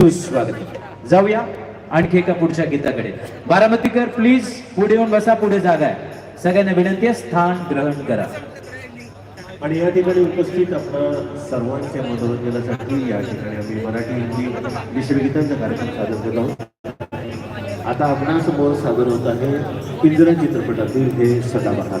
स्वागत. जाऊया आणखी एका पुढच्या गीताकडे. बारामतीकर प्लीज पुढे येऊन बसा पुढे जागा आहे. सगळ्यांना विनंती आहे स्थान ग्रहण करा. आणि या ठिकाणी उपस्थित आपल्या सर्वांच्या मनोरंजनासाठी या ठिकाणी आम्ही मराठी हिंदी मिश्रगीतांचा कार्यक्रम सादर केला आता आपणासमोर सादर होत आहे पिंजरा चित्रपटातील हे सदाबहार.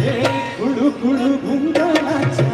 मध्ये कुडू कुडू गुंगणाचा